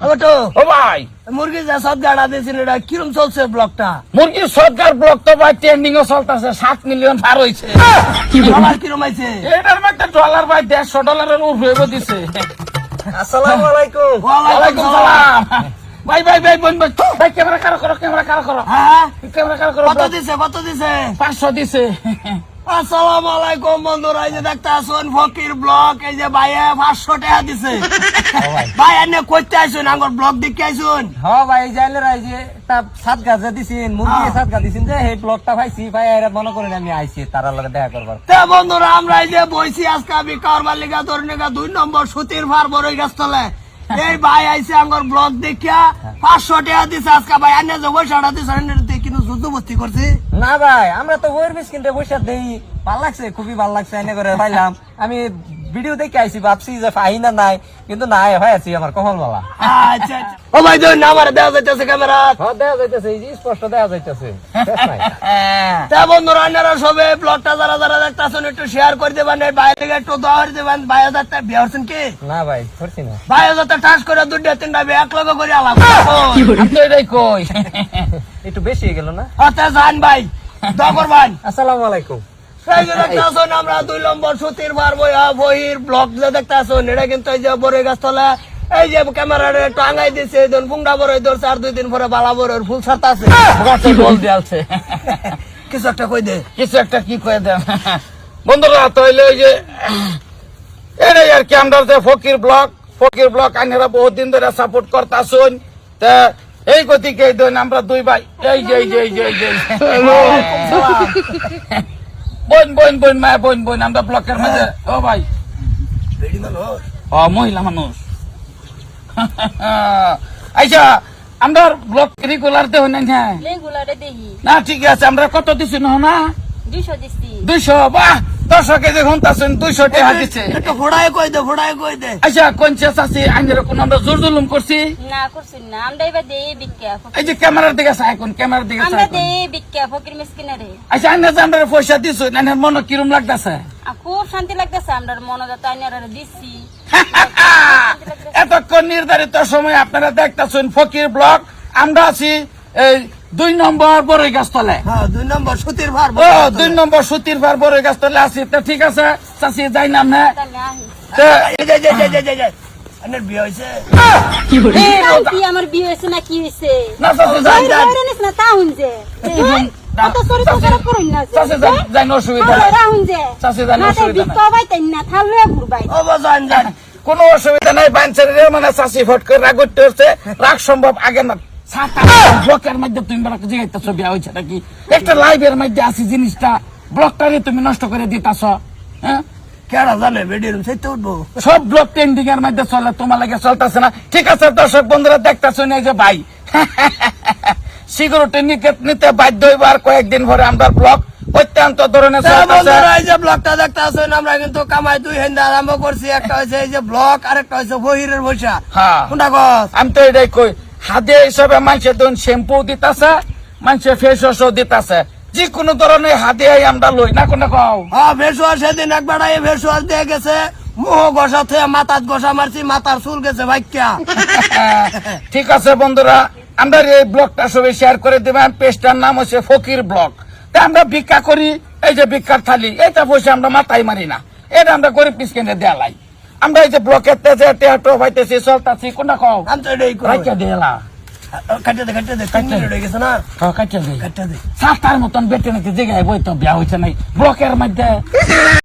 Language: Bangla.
ওটো ও ভাই। মুরগি যা সব গাড়া দিয়েছেন এটা কিরম চলছে ব্লকটা। মুরগি সরকার ব্লক তো ভাই ট্রেন্ডিং ও চলতেছে সাত মিলিয়ন পার হয়েছে ডলার কিরম আইছে এটার মধ্যে ডলার ভাই দেড়শো ডলারের উপরে দিছে। আসসালামু আলাইকুম। ওয়ালাইকুম সালাম। ভাই ভাই ভাই বোন ভাই ভাই ক্যামেরা কারও করো ক্যামেরা কারও করো হ্যাঁ ক্যামেরা কারও করো কত দিছে কত দিছে? পাঁচশো দিছে। আসসালামু আলাইকুম বন্ধুরা এই যে দেখতে আসুন ফকির ব্লক এই যে ভাইয়া পাঁচশো টাকা দিছে। ভাই। এনে করতে আসুন আমার ব্লক দেখতে আসুন হ ভাই যাইলে রাই যে তা সাত গাছে দিছিন মুরগি হ্যাঁ। সাত গা দিছিন যে এই ব্লগটা পাইছি ভাই এরা মনে করেন আমি আইছি তার লগে দেখা করবার। তে বন্ধুরা আমরা এই যে বইছি আজকে আমি কারবার লিগা ধরনেগা দুই নম্বর সুতির ভার বড় গাছ তলে এই ভাই আইছে আমার ব্লগ দেখিয়া পাঁচশো টাকা দিছে আজকে ভাই এনে যে পয়সাটা দিছে কিন্তু না ভাই, আমরা তো ওয়ের বিস কিনতে বসে দেই ভালো লাগছে খুবই ভালো লাগছে এনে করে পাইলাম। আমি ভিডিও দেখে আইছি ভাবছি যে পাই না নাই কিন্তু নাই হয় আছি আমার কখন বলা। আচ্ছা আচ্ছা। ও ভাই দুই নাম্বার দেওয়া যাইতেছে ক্যামেরা। হ্যাঁ দেখা যাইতেছে এই স্পষ্ট দেখা যাইতেছে। তা বন্ধুরা আপনারা সবে ব্লগটা যারা যারা দেখতেছেন একটু শেয়ার করে দেবেন এই বাইরে একটু দোয়া করে দেবেন। ভাই হাজারটা বিয়ে হচ্ছেন কি? না ভাই করছি না। ভাই হাজারটা টাস করে দুটা তিনটা বিয়ে এক লগে করে আলাপ এটাই কই? একটু বেশি হয়ে গেল না? আচ্ছা যান ভাই দোয়া করবেন। আসসালামু আলাইকুম। এই আমরা দুই নম্বর সুতির বার বইয়া বহির ব্লক যে দেখতে আসুন এটা কিন্তু এই যে বড় এই যে ক্যামেরা টাঙ্গাই দিছে এই পুংডা বড় ধরছে আর দুই দিন পরে বালা বড় ফুল আছে বল কিছু একটা কই দে। কিছু একটা কি কয়ে দেন বন্ধুরা তাহলে ওই যে এটাই আর কি আমরা যে ফকির ব্লক ফকির ব্লক আইনেরা বহুত দিন ধরে সাপোর্ট করতে শুন তা এই গতিকে এই দিন আমরা দুই ভাই এই যে এই যে এই যে এই যে বোন বোন বোন মা বোন বোন আমরা ব্লকের মাঝে। ও ভাই। ও মহিলা মানুষ। আচ্ছা আমরা ব্লক রেগুলার দেহ না। হ্যাঁ রেগুলারে দেখি না ঠিক আছে আমরা কত দিছি না না দুইশো দিছি। দুইশো বাহ! দর্শকে দেখুন তাছেন দুইশো টাকা দিচ্ছে একটু ফোড়ায় কই দে ফোড়ায় কই দে। আচ্ছা কনসিয়াস আছে আইনের কোন আমরা জোর জুলুম করছি? না করছি না। আমরা এবার দেই বিজ্ঞা এই যে ক্যামেরার দিকে চাই এখন ক্যামেরার দিকে আমরা চাই। দেই বিজ্ঞা ফকির মিসকিনারে আচ্ছা আইনে যে আমরা পয়সা দিছো আইনের মনে কিরম লাগতেছে? খুব শান্তি লাগতেছে আমরা মনোজাত আইনারে দিচ্ছি এতক্ষণ নির্ধারিত সময় আপনারা দেখতেছেন ফকির ব্লক আমরা আছি এই দুই নম্বর বড়ই গাছতলে। হ্যাঁ দুই নম্বর সুতির ভার দুই নম্বর সুতির ভার বড়ই গাছতলে আছি। তো ঠিক আছে চাষি যাই নাম হ্যাঁ না কি হয়েছে? না চাষি যাই বাইরে বাইরে নিস না তা হুনছে কত চরিত্র খারাপ করুন না যে। চাষি যাই যাই না অসুবিধা নাই। রা হুনছে চাষি জানি না অসুবিধা নাই। না থাললে ঘুরবাই। ও বাজান যান কোনো অসুবিধা নাই বাঞ্চের মানে চাষি ফট করে রাগ সম্ভব আগে না। ব্লকের মধ্যে তুমি বেলা জিগাইতেছো বিয়া হয়েছে নাকি একটা লাইভের মধ্যে আছে জিনিসটা ব্লকটারে তুমি নষ্ট করে দিতাছ হ্যাঁ? কেডা জানে বেডির সেতে উঠবো। সব ব্লক ট্রেন্ডিং এর মধ্যে চলে তোমার লাগে চলতেছে না। ঠিক আছে দর্শক বন্ধুরা দেখতেছো না যে ভাই। সিকিউরিটি নিতে বাধ্য হইবার কয়েকদিন পরে আমরা ব্লক অত্যন্ত ধরনের এই দেখতে আসেন আমরা কিন্তু কামাই দুই হেন্দা আরম্ভ করছি। একটা হয়েছে এই যে ব্লগ আর একটা হয়েছে বহিরের পয়সা হ্যাঁ। আমি তো এটাই কই হাতে হিসাবে মানুষের ধরুন শ্যাম্পু দিতাছে মানুষের ফেস ওয়াশও দিতাছে। যে কোনো ধরনের হাতে আমরা লই না কোনো কও? হ্যাঁ ভেসুয়ার সেদিন একবার এই ভেসুয়ার দিয়ে গেছে মুহ গসা থেকে মাথাত গসা মারছি মাথার চুল গেছে ভাইকা ঠিক আছে বন্ধুরা আমরা এই ব্লগটা সবাই শেয়ার করে দেবেন পেজটার নাম হচ্ছে ফকির ব্লগ। তা আমরা ভিক্ষা করি এই যে ভিক্ষার থালি এটা পয়সা আমরা মাথায় মারি না। এটা আমরা গরিব পিসকেনে দেয়ালাই। আমরা এই যে ব্লকের তেজে টেটো পাইতেছি চলতাছি কোনটা কও? আমি তো এটাই করি রাইখা দেলা কাটে দে কাটে দে কাটে দে গেছে না? কাটে দে। কাটে দে। সাতার মতন বেটে নাকি জায়গায় বই তো বিয়া হইছে নাই। ব্লকের মধ্যে।